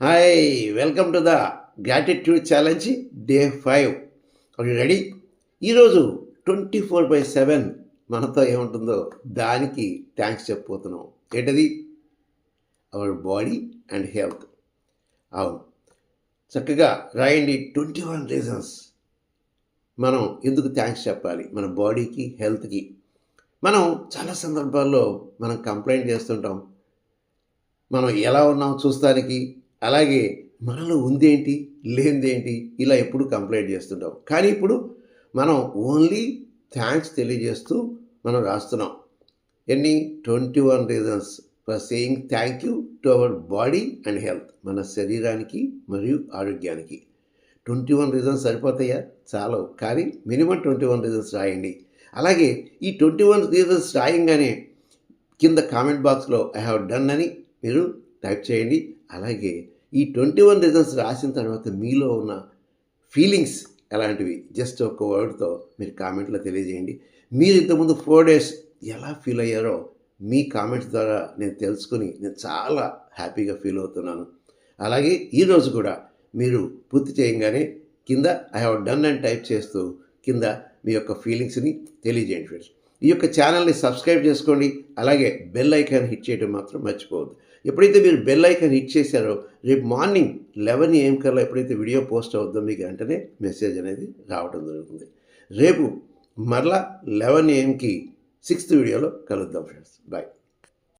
Hi welcome to the gratitude challenge day five okay ready ఈరోజు twenty four by seven మనతో ఏముంటుందో దానికి thanks చెప్పబోతున్నాం. ఏంటది? అవర్ బాడీ అండ్ హెల్త్ అవును. చక్కగా రాయండి ట్వంటీ వన్ రీజన్స్ మనం ఎందుకు థ్యాంక్స్ చెప్పాలి? మన బాడీకి హెల్త్కి మనం చాలా సందర్భాల్లో మనం కంప్లైంట్ చేస్తుంటాం. మనం ఎలా ఉన్నాం చూస్తానికి? అలాగే మనలో ఉందేంటి లేనిదేంటి ఇలా ఎప్పుడు కంప్లైంట్ చేస్తుంటాం. కానీ ఇప్పుడు మనం ఓన్లీ థ్యాంక్స్ తెలియజేస్తూ మనం రాస్తున్నాం. ఎన్ని? Twenty one reasons for saying thank you to our body and health మన శరీరానికి మరియు ఆరోగ్యానికి. ట్వంటీ వన్ రీజన్స్ సరిపోతాయా? చాలా కానీ మినిమం ట్వంటీ వన్ రీజన్స్ రాయండి. అలాగే ఈ ట్వంటీ వన్ రీజన్స్ రాయంగానే కింద కామెంట్ బాక్స్లో ఐ హ్యావ్ డన్ అని మీరు టైప్ చేయండి. అలాగే ఈ ట్వంటీ వన్ రీజన్స్ రాసిన తర్వాత మీలో ఉన్న ఫీలింగ్స్ ఎలాంటివి? జస్ట్ ఒక వర్డ్తో మీరు కామెంట్లో తెలియజేయండి. మీరు ఇంతకుముందు ఫోర్ డేస్ ఎలా ఫీల్ అయ్యారో మీ కామెంట్స్ ద్వారా నేను తెలుసుకుని నేను చాలా హ్యాపీగా ఫీల్ అవుతున్నాను. అలాగే ఈరోజు కూడా మీరు పూర్తి చేయగానే కింద I have done and type చేస్తూ కింద మీ యొక్క ఫీలింగ్స్ని తెలియజేయండి ఫ్రెండ్స్. ఈ యొక్క ఛానల్ని సబ్స్క్రైబ్ చేసుకోండి. అలాగే బెల్ ఐకాన్ హిట్ చేయడం మాత్రం మర్చిపోవద్దు. ఎప్పుడైతే మీరు బెల్ ఐకాన్ హిట్ చేశారో రేపు మార్నింగ్ లెవెన్ ఏం కల్లా ఎప్పుడైతే వీడియో పోస్ట్ అవుతుందో మీకు వెంటనే మెసేజ్ అనేది రావడం జరుగుతుంది. రేపు మరలా లెవెన్ ఏఎంకి సిక్స్త్ వీడియోలో కలుద్దాం ఫ్రెండ్స్. బాయ్.